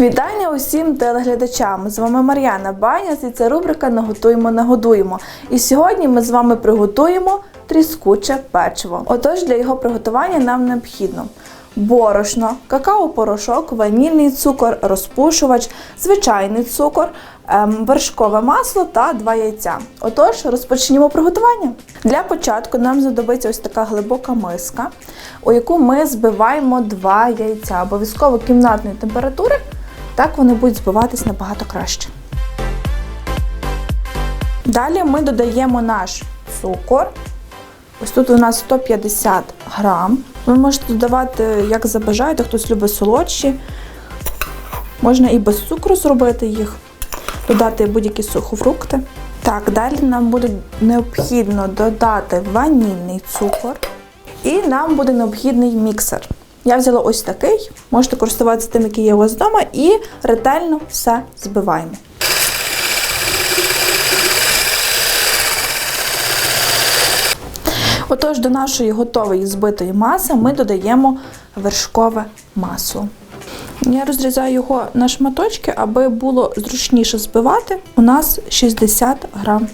Вітання усім телеглядачам! З вами Мар'яна Баняс і це рубрика Наготуємо, нагодуємо. І сьогодні ми з вами приготуємо тріскуче печиво. Отож, для його приготування нам необхідно борошно, какао-порошок, ванільний цукор, розпушувач, звичайний цукор, ем, вершкове масло та два яйця. Отож, розпочнімо приготування. Для початку нам знадобиться ось така глибока миска, у яку ми збиваємо два яйця, обов'язково кімнатної температури. Так вони будуть збиватись набагато краще. Далі ми додаємо наш цукор. Ось тут у нас 150 грам. Ви можете додавати, як забажаєте, хтось любить солодші. Можна і без цукру зробити їх, додати будь-які сухофрукти. Так, далі нам буде необхідно додати ванільний цукор. І нам буде необхідний міксер. Я взяла ось такий, можете користуватися тим, який є у вас вдома, і ретельно все збиваємо. Отож, до нашої готової збитої маси ми додаємо вершкове масло. Я розрізаю його на шматочки, аби було зручніше збивати. У нас 60 грам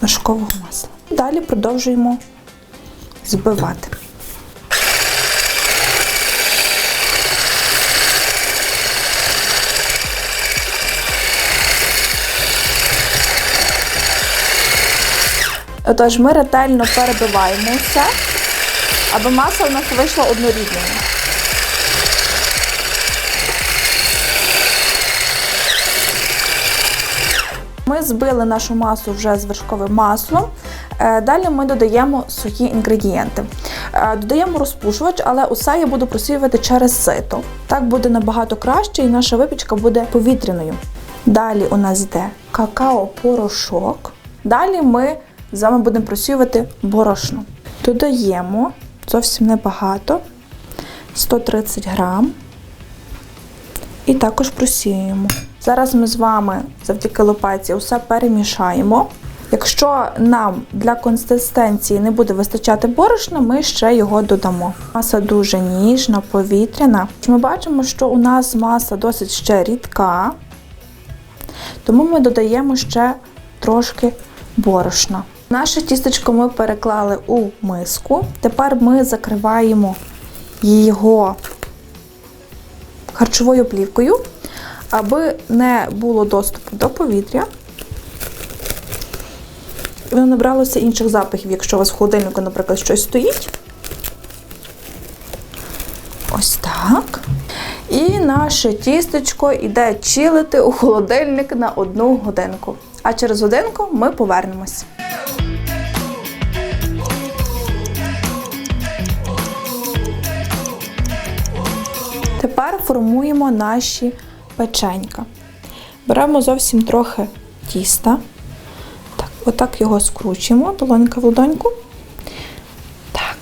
вершкового масла. Далі продовжуємо збивати. Отож, ми ретельно перебиваємо все, аби маса у нас вийшла однорідною. Ми збили нашу масу вже з вершковим маслом. Е, Далі ми додаємо сухі інгредієнти. Е, Додаємо розпушувач, але усе я буду просіювати через сито. Так буде набагато краще і наша випічка буде повітряною. Далі у нас йде какао-порошок. Далі ми з вами будемо просіювати борошно. Додаємо зовсім небагато 130 грам. І також просіюємо. Зараз ми з вами завдяки лопатці усе перемішаємо. Якщо нам для консистенції не буде вистачати борошна, ми ще його додамо. Маса дуже ніжна, повітряна. Ми бачимо, що у нас маса досить ще рідка, тому ми додаємо ще трошки борошна. Наше тістечко ми переклали у миску. Тепер ми закриваємо його харчовою плівкою, аби не було доступу до повітря. Воно набралося інших запахів, якщо у вас в холодильнику, наприклад, щось стоїть. Ось так. І наше тістечко йде чилити у холодильник на одну годинку. А через годинку ми повернемось. Тепер формуємо наші печенька. Беремо зовсім трохи тіста. Так, отак його скручуємо, долонька в ладоньку. Так.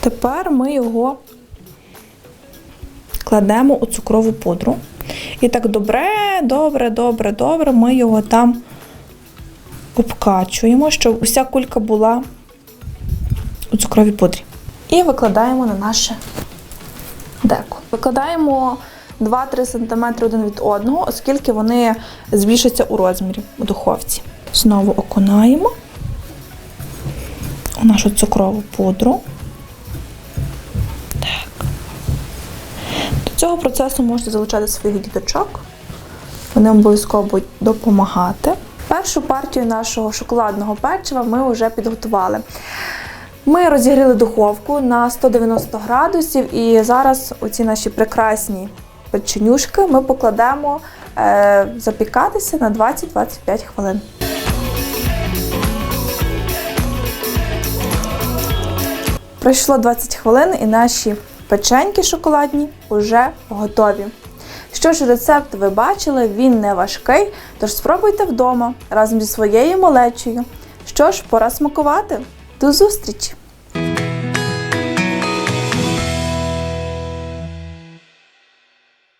Тепер ми його кладемо у цукрову пудру. І так добре, добре, добре, добре, ми його там обкачуємо, щоб уся кулька була у цукровій пудрі. І викладаємо на наше деко. Викладаємо 2-3 см один від одного, оскільки вони збільшаться у розмірі у духовці. Знову окунаємо у нашу цукрову пудру. Так. До цього процесу можете залучати своїх діточок. Вони обов'язково будуть допомагати. Першу партію нашого шоколадного печива ми вже підготували. Ми розігріли духовку на 190 градусів, і зараз оці наші прекрасні печенюшки ми покладемо е, запікатися на 20-25 хвилин. Пройшло 20 хвилин і наші печеньки шоколадні вже готові. Що ж, рецепт ви бачили, він не важкий, тож спробуйте вдома разом зі своєю малечею. Що ж, пора смакувати. До зустрічі!